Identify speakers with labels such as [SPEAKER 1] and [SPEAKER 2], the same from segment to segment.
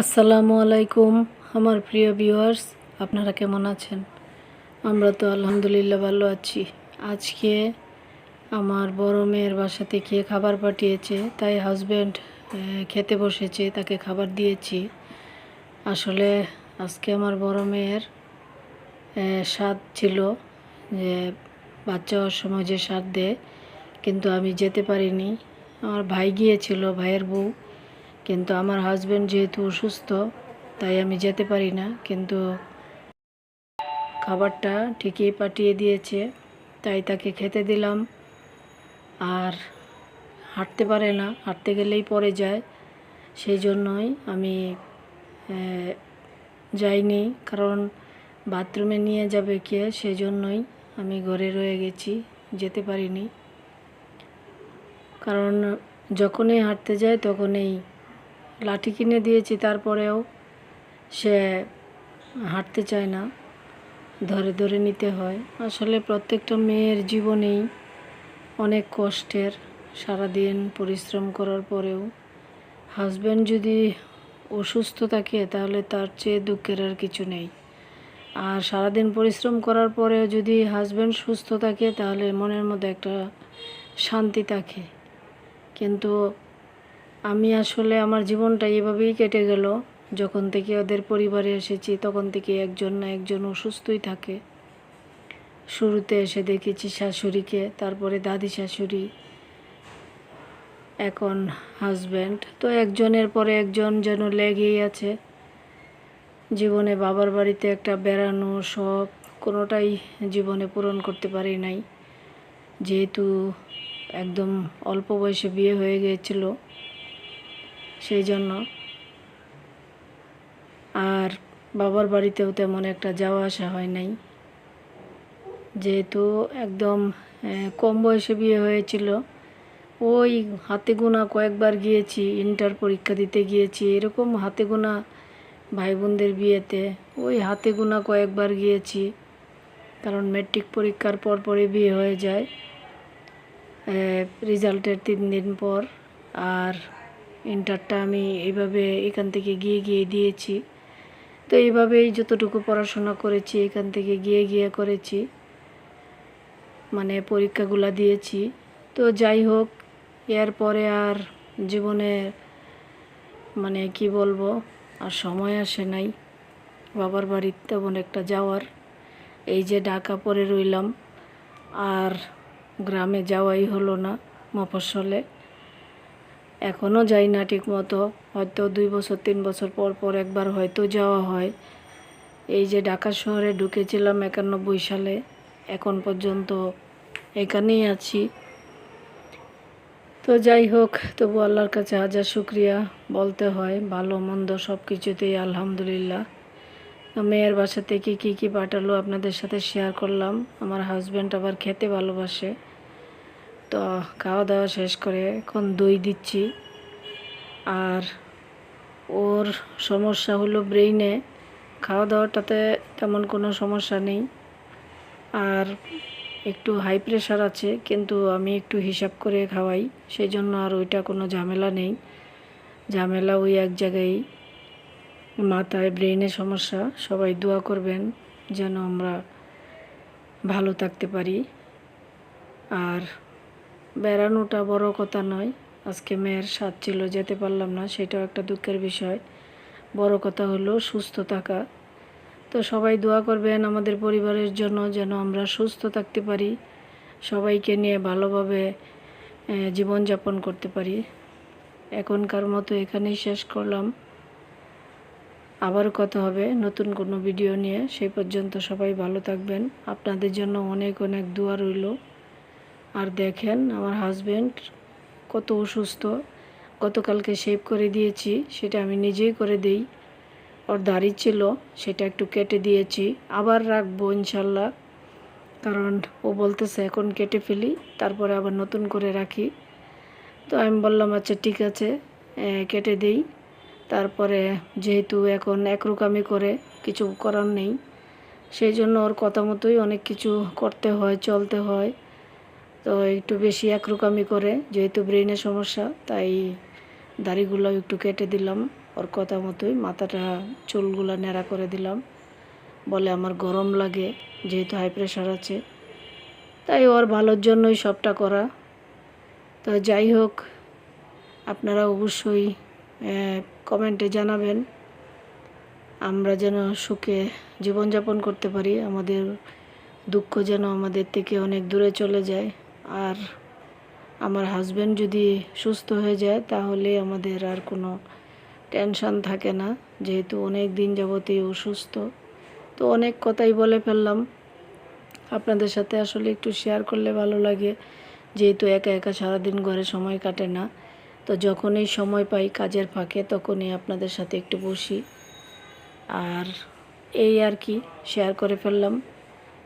[SPEAKER 1] আসসালামু আলাইকুম, আমার প্রিয় ভিউয়ার্স আপনারা কেমন আছেন? আমরা তো আলহামদুলিল্লাহ ভালো আছি। আজকে আমার বড় মেয়ের বাসা থেকে খাবার পাঠিয়েছে, তাই হাজব্যান্ড খেতে বসেছে, তাকে খাবার দিয়েছি। আসলে আজকে আমার বড় মেয়ের স্বাদ ছিল যে বাচ্চা হওয়ার সময় যে স্বাদ দেয়, কিন্তু আমি যেতে পারিনি। আমার ভাই গিয়েছিল, ভাইয়ের বউ। কিন্তু আমার হাজব্যান্ড যেহেতু অসুস্থ, তাই আমি যেতে পারি না। কিন্তু খাবারটা ঠিকই পাঠিয়ে দিয়েছে, তাই তাকে খেতে দিলাম। আর হাঁটতে পারে না, হাঁটতে গেলেই পড়ে যায়। সেই জন্যই আমি যাইনি। কারণ বাথরুমে নিয়ে যাবে কে, সেই জন্যই আমি ঘরে রয়ে গেছি, যেতে পারিনি। কারণ যখনই হাঁটতে যায় তখনই লাঠি কিনে দিয়েছি, তারপরেও সে হাঁটতে চায় না। ধরে ধরে নিতে হয়। আসলে প্রত্যেকটা মেয়ের জীবনেই অনেক কষ্টের। সারাদিন পরিশ্রম করার পরেও হাজব্যান্ড যদি অসুস্থ থাকে, তাহলে তার চেয়ে দুঃখের আর কিছু নেই। আর সারাদিন পরিশ্রম করার পরেও যদি হাজব্যান্ড সুস্থ থাকে, তাহলে মনের মধ্যে একটা শান্তি থাকে। কিন্তু আমি আসলে আমার জীবনটা এভাবেই কেটে গেল। যখন থেকে ওদের পরিবারে এসেছি, তখন থেকে একজন না একজন অসুস্থই থাকে। শুরুতে এসে দেখেছি শাশুড়িকে, তারপরে দাদি শাশুড়ি, এখন হাজব্যান্ড তো একজনের পরে একজন যেন লেগেই আছে। জীবনে বাবার বাড়িতে একটা বেড়ানো শখ কোনোটাই জীবনে পূরণ করতে পারি নাই। যেহেতু একদম অল্প বয়সে বিয়ে হয়ে গিয়েছিল সেই জন্য আর বাবার বাড়িতেও তেমন একটা যাওয়া আসা হয় নাই। যেহেতু একদম কম বয়সে বিয়ে হয়েছিল, ওই হাতে গোনা কয়েকবার গিয়েছি ইন্টার পরীক্ষা দিতে গিয়েছি, এরকম হাতে গোনা ভাই বোনদের বিয়েতে, ওই হাতে গোনা কয়েকবার গিয়েছি। কারণ মেট্রিক পরীক্ষার পর পরে বিয়ে হয়ে যায় রেজাল্টের তিন দিন পর, আর ইন্টারটা আমি এইভাবে এখান থেকে গিয়ে গিয়ে দিয়েছি। তো এইভাবেই যতটুকু পড়াশোনা করেছি, এখান থেকে গিয়ে গিয়ে করেছি। মানে পরীক্ষাগুলো দিয়েছি। তো যাই হোক এরপরে আর জীবনে মানে কি বলব, আর সময় আসে নাই। বাবার বাড়ির তেমন একটা যাওয়ার। এই যে ঢাকা পরে রইলাম, আর গ্রামে যাওয়াই হলো না মফস্বলে। এখনও যাই না ঠিক মতো হয়তো দুই বছর, তিন বছর পর পর একবার হয়তো যাওয়া হয়। এই যে ঢাকা শহরে ঢুকেছিলাম একানব্বই সালে, এখন পর্যন্ত এখানেই আছি। তো যাই হোক, তবু আল্লাহর কাছে হাজার শুক্রিয়া বলতে হয়, ভালো, মন্দ সব কিছুতেই আলহামদুলিল্লাহ মেয়ের বাসা থেকে কী কী পাঠালো আপনাদের সাথে শেয়ার করলাম। আমার হাজব্যান্ড আবার খেতে ভালোবাসে। তো খাওয়া দাওয়া শেষ করে এখন দই দিচ্ছি। আর ওর সমস্যা হলো ব্রেইনে। খাওয়া দাওয়াটাতে তেমন কোনো সমস্যা নেই। আর একটু হাই প্রেশার আছে, কিন্তু আমি একটু হিসাব করে খাওয়াই। সেই জন্য আর ওইটা কোনো ঝামেলা নেই। ঝামেলা ওই এক জায়গায়। মাথায় ব্রেইনের সমস্যা। সবাই দোয়া করবেন যেন আমরা ভালো থাকতে পারি। আর বেড়ানোটা বড় কথা নয়। আজকে মেয়ের স্বাদ ছিল, যেতে পারলাম না, সেটাও একটা দুঃখের বিষয়। বড় কথা হলো, সুস্থ থাকা। তো সবাই দোয়া করবেন আমাদের পরিবারের জন্য যেন আমরা সুস্থ থাকতে পারি, সবাইকে নিয়ে ভালোভাবে জীবনযাপন করতে পারি। এখনকার মতো এখানেই শেষ করলাম। আবার কথা হবে নতুন কোনো ভিডিও নিয়ে। সেই পর্যন্ত সবাই ভালো থাকবেন। আপনাদের জন্য অনেক অনেক দোয়া রইল। আর দেখেন আমার হাজব্যান্ড কত অসুস্থ। গতকালকে শেভ করে দিয়েছি, সেটা আমি নিজেই করে দেই। ওর দাড়ি ছিল, সেটা একটু কেটে দিয়েছি। আবার রাখব ইনশাল্লাহ। কারণ ও বলতেছে, এখন কেটে ফেলি, তারপরে আবার নতুন করে রাখি। তো আমি বললাম আচ্ছা ঠিক আছে কেটে দেই। তারপরে যেহেতু এখন একরকমই করে, কিছু করার নেই। সেই জন্য ওর কথা মতোই অনেক কিছু করতে হয়, চলতে হয়। তো একটু বেশি একরকমই করে, যেহেতু ব্রেনের সমস্যা, তাই দাড়িগুলো একটু কেটে দিলাম। ওর কথা মতোই মাথাটা, চুলগুলো ন্যাড়া করে দিলাম। বলে আমার গরম লাগে, যেহেতু হাই প্রেশার আছে। তাই ওর ভালোর জন্যই সবটা করা। তো যাই হোক, আপনারা অবশ্যই কমেন্টে জানাবেন। আমরা যেন সুখে জীবনযাপন করতে পারি, আমাদের দুঃখ যেন আমাদের থেকে অনেক দূরে চলে যায়। আর আমার হাজব্যান্ড যদি সুস্থ হয়ে যায়, তাহলে আমাদের আর কোনো টেনশন থাকে না। যেহেতু অনেক দিন যাবতীয় অসুস্থ তো অনেক কথাই বলে ফেললাম। আপনাদের সাথে আসলে একটু শেয়ার করলে ভালো লাগে। যেহেতু একা একা সারাদিন ঘরে সময় কাটে না, তো যখনই সময় পাই কাজের ফাঁকে, তখনই আপনাদের সাথে একটু বসি। আর এই আর কি শেয়ার করে ফেললাম।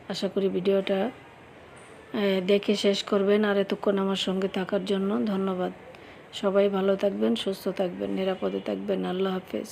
[SPEAKER 1] আশা করি ভিডিওটা দেখে শেষ করবেন আর এতক্ষণ আমার সঙ্গে থাকার জন্য ধন্যবাদ। সবাই ভালো থাকবেন, সুস্থ থাকবেন, নিরাপদে থাকবেন। আল্লাহ হাফেজ।